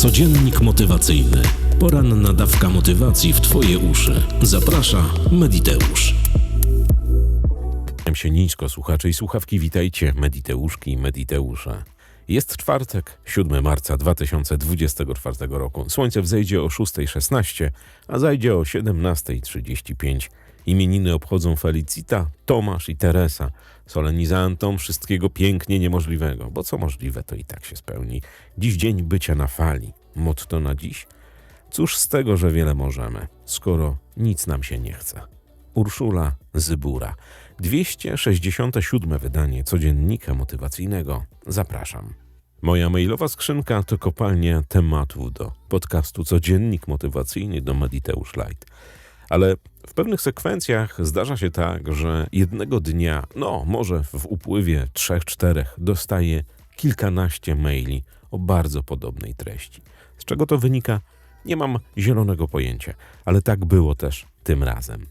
Codziennik motywacyjny. Poranna dawka motywacji w Twoje uszy. Zaprasza Mediteusz. Się nisko, słuchacze i słuchawki, witajcie, Mediteuszki i Mediteusze. Jest czwartek, 7 marca 2024 roku. Słońce wzejdzie o 6.16, a zajdzie o 17.35. Imieniny obchodzą Felicita, Tomasz i Teresa, solenizantom wszystkiego pięknie niemożliwego, bo co możliwe, to i tak się spełni. Dziś dzień bycia na fali. Motto na dziś? Cóż z tego, że wiele możemy, skoro nic nam się nie chce. Urszula Zybura. 267 wydanie codziennika motywacyjnego. Zapraszam. Moja mailowa skrzynka to kopalnia tematów do podcastu Codziennik Motywacyjny do Mediteusz Light. Ale w pewnych sekwencjach zdarza się tak, że jednego dnia, no może w upływie trzech, czterech, dostaję kilkanaście maili o bardzo podobnej treści. Z czego to wynika? Nie mam zielonego pojęcia, ale tak było też tym razem.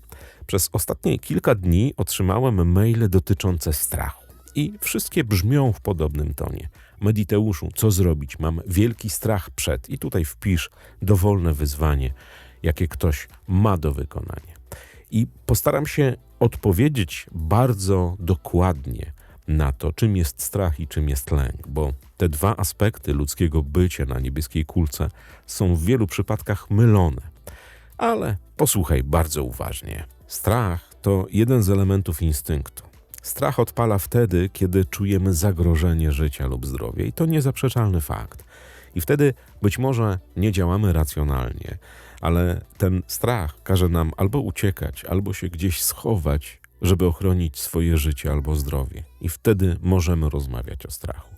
Przez ostatnie kilka dni otrzymałem maile dotyczące strachu. I wszystkie brzmią w podobnym tonie. Mediteuszu, co zrobić? Mam wielki strach przed. I tutaj wpisz dowolne wyzwanie, jakie ktoś ma do wykonania. I postaram się odpowiedzieć bardzo dokładnie na to, czym jest strach i czym jest lęk, bo te dwa aspekty ludzkiego bycia na niebieskiej kulce są w wielu przypadkach mylone. Ale posłuchaj bardzo uważnie. Strach to jeden z elementów instynktu. Strach odpala wtedy, kiedy czujemy zagrożenie życia lub zdrowia, i to niezaprzeczalny fakt. I wtedy być może nie działamy racjonalnie, ale ten strach każe nam albo uciekać, albo się gdzieś schować, żeby ochronić swoje życie albo zdrowie. I wtedy możemy rozmawiać o strachu.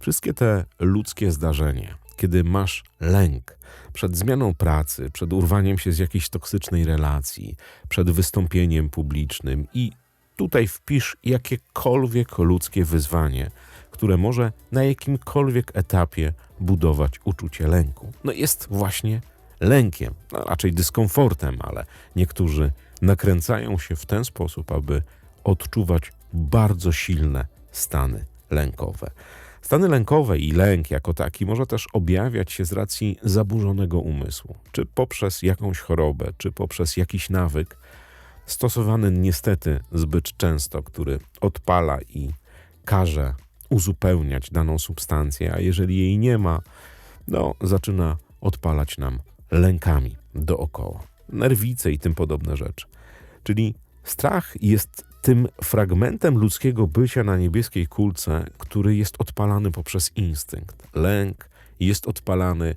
Wszystkie te ludzkie zdarzenia, kiedy masz lęk przed zmianą pracy, przed urwaniem się z jakiejś toksycznej relacji, przed wystąpieniem publicznym i tutaj wpisz jakiekolwiek ludzkie wyzwanie, które może na jakimkolwiek etapie budować uczucie lęku. No jest właśnie lękiem, no raczej dyskomfortem, ale niektórzy nakręcają się w ten sposób, aby odczuwać bardzo silne stany lękowe. Stany lękowe i lęk jako taki może też objawiać się z racji zaburzonego umysłu, czy poprzez jakąś chorobę, czy poprzez jakiś nawyk, stosowany niestety zbyt często, który odpala i każe uzupełniać daną substancję, a jeżeli jej nie ma, no zaczyna odpalać nam lękami dookoła. Nerwice i tym podobne rzeczy. Czyli strach jest tym fragmentem ludzkiego bycia na niebieskiej kulce, który jest odpalany poprzez instynkt. Lęk jest odpalany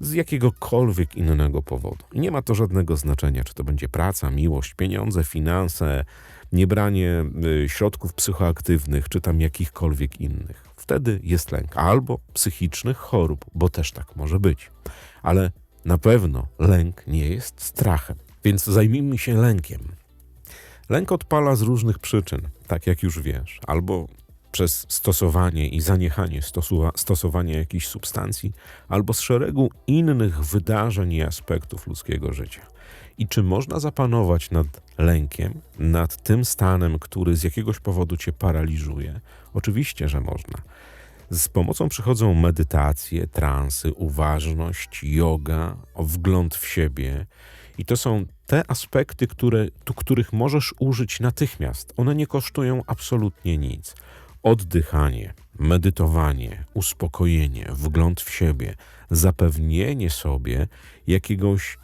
z jakiegokolwiek innego powodu. Nie ma to żadnego znaczenia, czy to będzie praca, miłość, pieniądze, finanse, niebranie y, środków psychoaktywnych, czy tam jakichkolwiek innych. Wtedy jest lęk albo psychicznych chorób, bo też tak może być. Ale na pewno lęk nie jest strachem. Więc zajmijmy się lękiem. Lęk odpala z różnych przyczyn, tak jak już wiesz, albo przez stosowanie i zaniechanie stosowania jakichś substancji, albo z szeregu innych wydarzeń i aspektów ludzkiego życia. I czy można zapanować nad lękiem, nad tym stanem, który z jakiegoś powodu cię paraliżuje? Oczywiście, że można. Z pomocą przychodzą medytacje, transy, uważność, yoga, wgląd w siebie. I to są te aspekty, które, tu, których możesz użyć natychmiast. One nie kosztują absolutnie nic. Oddychanie, medytowanie, uspokojenie, wgląd w siebie, zapewnienie sobie jakiegoś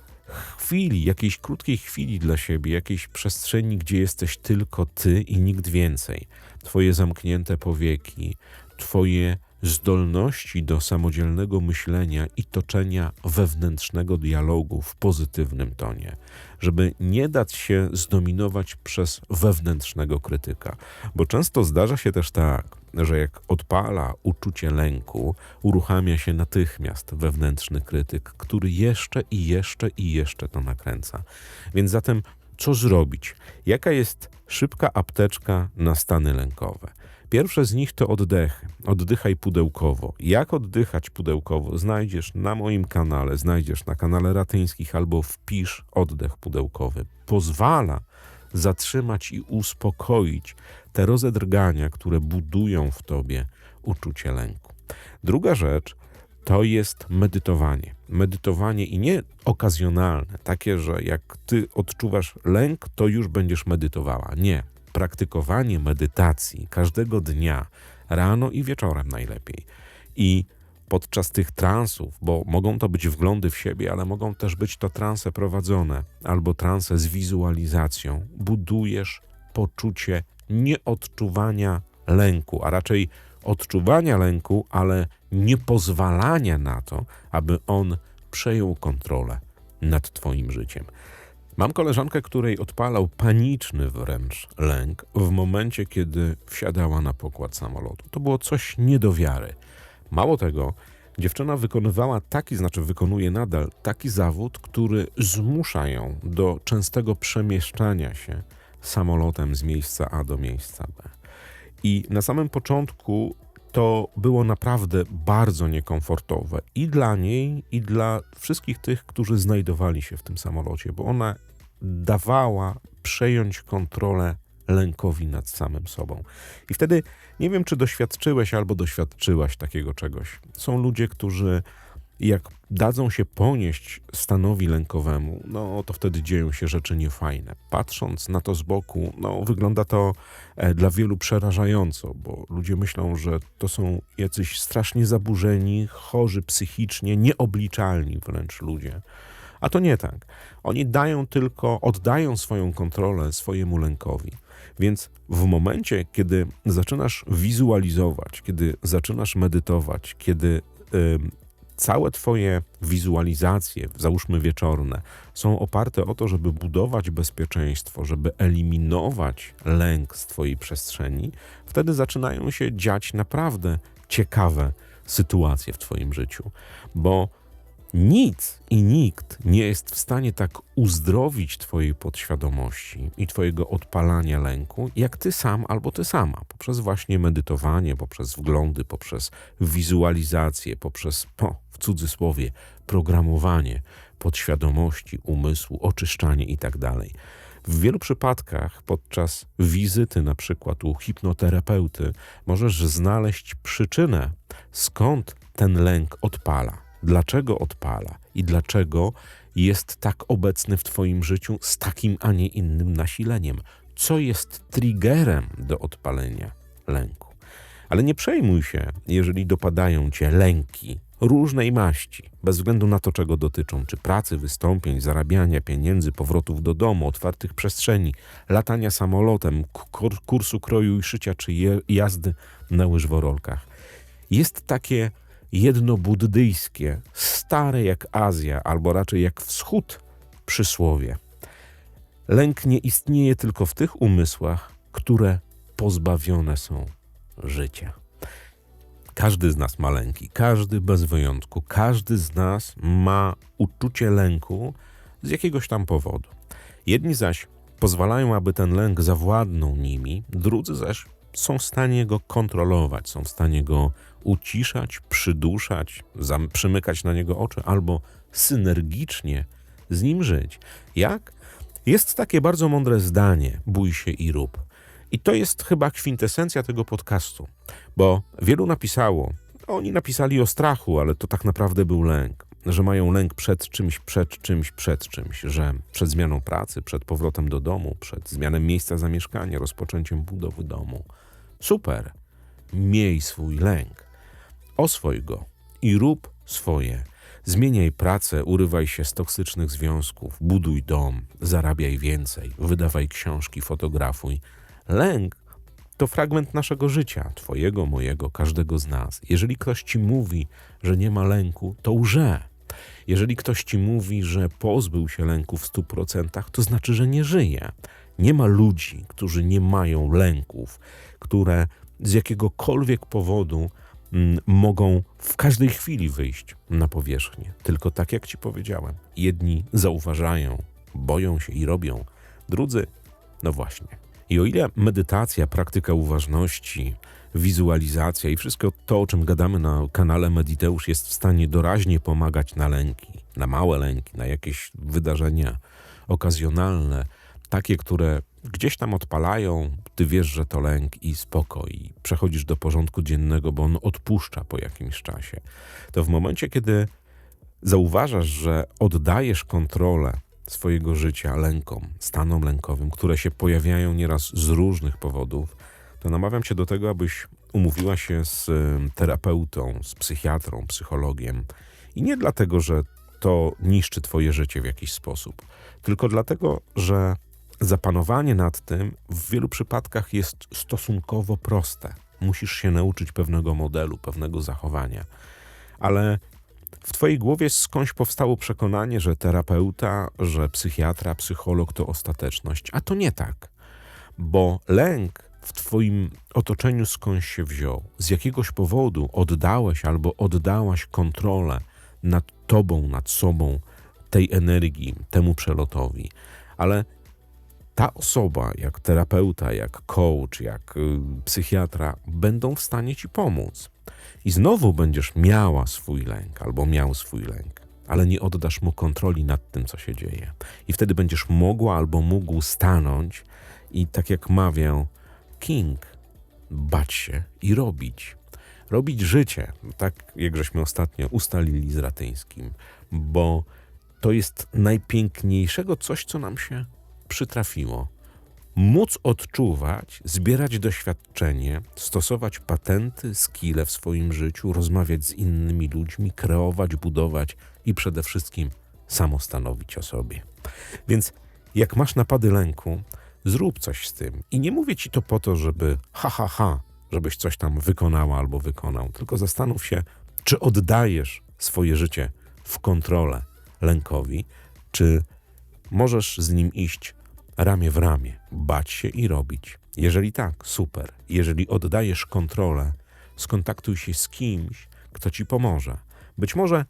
chwili, jakiejś krótkiej chwili dla siebie, jakiejś przestrzeni, gdzie jesteś tylko ty i nikt więcej. Twoje zamknięte powieki, Twoje zdolności do samodzielnego myślenia i toczenia wewnętrznego dialogu w pozytywnym tonie, żeby nie dać się zdominować przez wewnętrznego krytyka. Bo często zdarza się też tak, że jak odpala uczucie lęku, uruchamia się natychmiast wewnętrzny krytyk, który jeszcze i jeszcze i jeszcze to nakręca. Więc zatem co zrobić? Jaka jest szybka apteczka na stany lękowe? Pierwsze z nich to oddechy. Oddychaj pudełkowo. Jak oddychać pudełkowo? Znajdziesz na moim kanale, znajdziesz na kanale Ratyńskich albo wpisz oddech pudełkowy. Pozwala zatrzymać i uspokoić te rozedrgania, które budują w tobie uczucie lęku. Druga rzecz to jest medytowanie. Medytowanie i nie okazjonalne, takie, że jak ty odczuwasz lęk, to już będziesz medytowała. Nie. Praktykowanie medytacji każdego dnia, rano i wieczorem najlepiej. I podczas tych transów, bo mogą to być wglądy w siebie, ale mogą też być to transe prowadzone albo transe z wizualizacją, budujesz poczucie nieodczuwania lęku, a raczej odczuwania lęku, ale nie pozwalania na to, aby on przejął kontrolę nad Twoim życiem. Mam koleżankę, której odpalał paniczny wręcz lęk w momencie, kiedy wsiadała na pokład samolotu. To było coś nie do wiary. Mało tego, dziewczyna wykonywała taki, znaczy wykonuje nadal taki zawód, który zmusza ją do częstego przemieszczania się samolotem z miejsca A do miejsca B. I na samym początku to było naprawdę bardzo niekomfortowe i dla niej, i dla wszystkich tych, którzy znajdowali się w tym samolocie, bo ona dawała przejąć kontrolę lękowi nad samym sobą. I wtedy nie wiem, czy doświadczyłeś albo doświadczyłaś takiego czegoś. Są ludzie, którzy jak dadzą się ponieść stanowi lękowemu, no to wtedy dzieją się rzeczy niefajne. Patrząc na to z boku, no wygląda to e, dla wielu przerażająco, bo ludzie myślą, że to są jacyś strasznie zaburzeni, chorzy psychicznie, nieobliczalni wręcz ludzie. A to nie tak. Oni dają tylko, oddają swoją kontrolę swojemu lękowi. Więc w momencie, kiedy zaczynasz wizualizować, kiedy zaczynasz medytować, kiedy całe Twoje wizualizacje, załóżmy wieczorne, są oparte o to, żeby budować bezpieczeństwo, żeby eliminować lęk z Twojej przestrzeni, wtedy zaczynają się dziać naprawdę ciekawe sytuacje w Twoim życiu, bo nic i nikt nie jest w stanie tak uzdrowić Twojej podświadomości i Twojego odpalania lęku, jak Ty sam albo Ty sama, poprzez właśnie medytowanie, poprzez wglądy, poprzez wizualizację, poprzez, po, w cudzysłowie, programowanie podświadomości, umysłu, oczyszczanie itd. W wielu przypadkach podczas wizyty, na przykład u hipnoterapeuty, możesz znaleźć przyczynę, skąd ten lęk odpala dlaczego odpala i dlaczego jest tak obecny w Twoim życiu z takim, a nie innym nasileniem. Co jest triggerem do odpalenia lęku? Ale nie przejmuj się, jeżeli dopadają Cię lęki różnej maści, bez względu na to, czego dotyczą, czy pracy, wystąpień, zarabiania pieniędzy, powrotów do domu, otwartych przestrzeni, latania samolotem, kursu kroju i szycia, czy jazdy na łyżworolkach. Jest takie jednobuddyjskie, stare jak Azja, albo raczej jak wschód przysłowie. Lęk nie istnieje tylko w tych umysłach, które pozbawione są życia. Każdy z nas ma lęki, każdy bez wyjątku, każdy z nas ma uczucie lęku z jakiegoś tam powodu. Jedni zaś pozwalają, aby ten lęk zawładnął nimi, drudzy zaś są w stanie go kontrolować, są w stanie go uciszać, przyduszać, przymykać na niego oczy albo synergicznie z nim żyć. Jak? Jest takie bardzo mądre zdanie: bój się i rób. I to jest chyba kwintesencja tego podcastu, bo wielu napisało, oni napisali o strachu, ale to tak naprawdę był lęk, że mają lęk przed czymś, przed czymś, przed czymś, że przed zmianą pracy, przed powrotem do domu, przed zmianą miejsca zamieszkania, rozpoczęciem budowy domu. Super, miej swój lęk, oswoj go i rób swoje. Zmieniaj pracę, urywaj się z toksycznych związków, buduj dom, zarabiaj więcej, wydawaj książki, fotografuj. Lęk to fragment naszego życia, twojego, mojego, każdego z nas. Jeżeli ktoś ci mówi, że nie ma lęku, to łże. Jeżeli ktoś ci mówi, że pozbył się lęku w stu procentach, to znaczy, że nie żyje. Nie ma ludzi, którzy nie mają lęków, które z jakiegokolwiek powodu mogą w każdej chwili wyjść na powierzchnię. Tylko tak jak ci powiedziałem, jedni zauważają, boją się i robią, drudzy, no właśnie. I o ile medytacja, praktyka uważności, wizualizacja i wszystko to, o czym gadamy na kanale Mediteusz, jest w stanie doraźnie pomagać na lęki, na małe lęki, na jakieś wydarzenia okazjonalne, takie, które gdzieś tam odpalają ty wiesz, że to lęk i spokój, przechodzisz do porządku dziennego, bo on odpuszcza po jakimś czasie, to w momencie, kiedy zauważasz, że oddajesz kontrolę swojego życia lękom, stanom lękowym, które się pojawiają nieraz z różnych powodów, to namawiam cię do tego, abyś umówiła się z terapeutą, z psychiatrą, psychologiem. I nie dlatego, że to niszczy twoje życie w jakiś sposób, tylko dlatego, że zapanowanie nad tym w wielu przypadkach jest stosunkowo proste. Musisz się nauczyć pewnego modelu, pewnego zachowania. Ale w twojej głowie skądś powstało przekonanie, że terapeuta, że psychiatra, psycholog to ostateczność, a to nie tak. Bo lęk w twoim otoczeniu skądś się wziął. Z jakiegoś powodu oddałeś albo oddałaś kontrolę nad tobą, nad sobą, tej energii, temu przelotowi. Ale ta osoba, jak terapeuta, jak coach, jak y, psychiatra, będą w stanie ci pomóc. I znowu będziesz miała swój lęk albo miał swój lęk, ale nie oddasz mu kontroli nad tym, co się dzieje. I wtedy będziesz mogła albo mógł stanąć i tak jak mawiał King, bać się i robić. Robić życie, tak jak żeśmy ostatnio ustalili z Ratyńskim, bo to jest najpiękniejszego coś, co nam się przytrafiło. Móc odczuwać, zbierać doświadczenie, stosować patenty, skille w swoim życiu, rozmawiać z innymi ludźmi, kreować, budować i przede wszystkim samostanowić o sobie. Więc jak masz napady lęku, zrób coś z tym. I nie mówię ci to po to, żeby ha, ha, ha, żebyś coś tam wykonała albo wykonał, tylko zastanów się, czy oddajesz swoje życie w kontrolę lękowi, czy możesz z nim iść ramię w ramię, bać się i robić. Jeżeli tak, super. Jeżeli oddajesz kontrolę, skontaktuj się z kimś, kto ci pomoże. Być może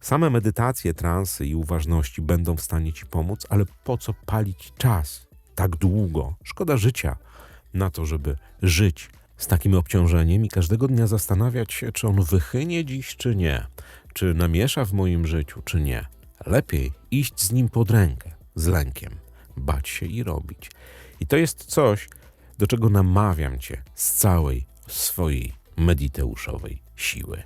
same medytacje, transy i uważności będą w stanie ci pomóc, ale po co palić czas tak długo? Szkoda życia na to, żeby żyć z takim obciążeniem i każdego dnia zastanawiać się, czy on wychynie dziś, czy nie, czy namiesza w moim życiu, czy nie. Lepiej iść z nim pod rękę, z lękiem, bać się i robić. I to jest coś, do czego namawiam cię z całej swojej mediteuszowej siły.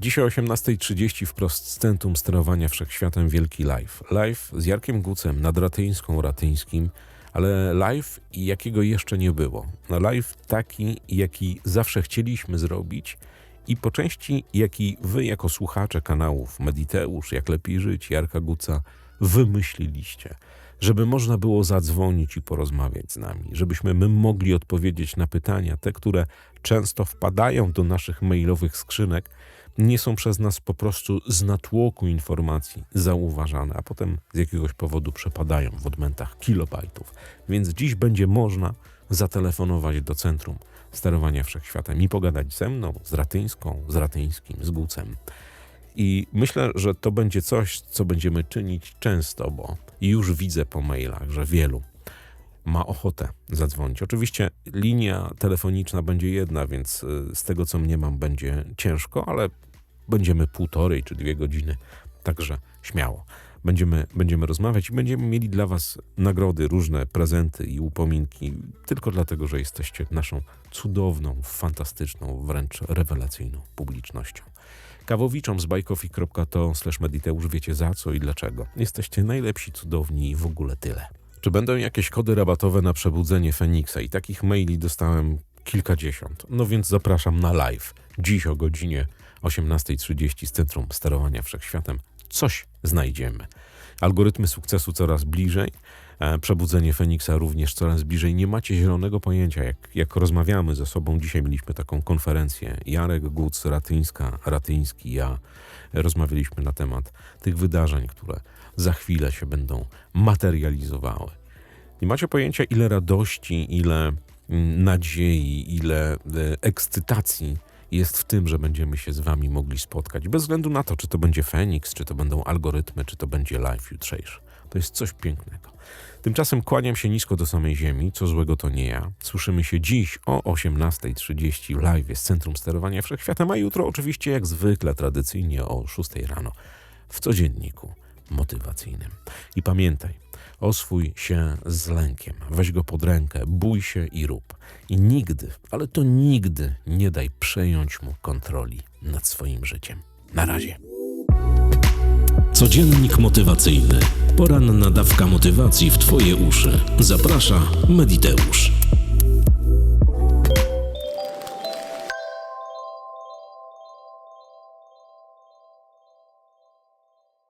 Dzisiaj o 18.30 wprost z Centrum Sterowania Wszechświatem Wielki Live. Live z Jarkiem Gucem nad Ratyńską, Ratyńskim, ale live jakiego jeszcze nie było. No live taki, jaki zawsze chcieliśmy zrobić i po części jaki wy jako słuchacze kanałów Mediteusz, Jak Lepiej Żyć, Jarka Guca wymyśliliście. Żeby można było zadzwonić i porozmawiać z nami, żebyśmy my mogli odpowiedzieć na pytania, te, które często wpadają do naszych mailowych skrzynek, nie są przez nas po prostu z natłoku informacji zauważane, a potem z jakiegoś powodu przepadają w odmętach kilobajtów. Więc dziś będzie można zatelefonować do Centrum Sterowania Wszechświatem i pogadać ze mną, z Ratyńską, z Ratyńskim, z Gucem. I myślę, że to będzie coś, co będziemy czynić często, bo już widzę po mailach, że wielu ma ochotę zadzwonić. Oczywiście linia telefoniczna będzie jedna, więc y, z tego co mnie mam będzie ciężko, ale będziemy półtorej czy dwie godziny, także śmiało. Będziemy, będziemy rozmawiać i będziemy mieli dla Was nagrody, różne prezenty i upominki, tylko dlatego, że jesteście naszą cudowną, fantastyczną, wręcz rewelacyjną publicznością. Kawowiczom z bajkofi.to slash mediteusz wiecie za co i dlaczego. Jesteście najlepsi, cudowni i w ogóle tyle. Czy będą jakieś kody rabatowe na przebudzenie Feniksa? I takich maili dostałem kilkadziesiąt. No więc zapraszam na live. Dziś o godzinie 18.30 z Centrum Sterowania Wszechświatem. Coś znajdziemy. Algorytmy sukcesu coraz bliżej. E, Przebudzenie Feniksa również coraz bliżej. Nie macie zielonego pojęcia, jak, jak rozmawiamy ze sobą. Dzisiaj mieliśmy taką konferencję. Jarek, Guc, Ratyńska, Ratyński, ja rozmawialiśmy na temat tych wydarzeń, które za chwilę się będą materializowały. Nie macie pojęcia, ile radości, ile mm, nadziei, ile e, ekscytacji jest w tym, że będziemy się z Wami mogli spotkać. Bez względu na to, czy to będzie Feniks, czy to będą algorytmy, czy to będzie live jutrzejszy. To jest coś pięknego. Tymczasem kłaniam się nisko do samej ziemi, co złego to nie ja. Słyszymy się dziś o 18.30 w live z Centrum Sterowania Wszechświatem, a jutro oczywiście jak zwykle tradycyjnie o 6 rano w codzienniku motywacyjnym. I pamiętaj, oswój się z lękiem, weź go pod rękę, bój się i rób. I nigdy, ale to nigdy nie daj przejąć mu kontroli nad swoim życiem. Na razie. Codziennik motywacyjny. Poranna dawka motywacji w Twoje uszy. Zaprasza Mediteusz.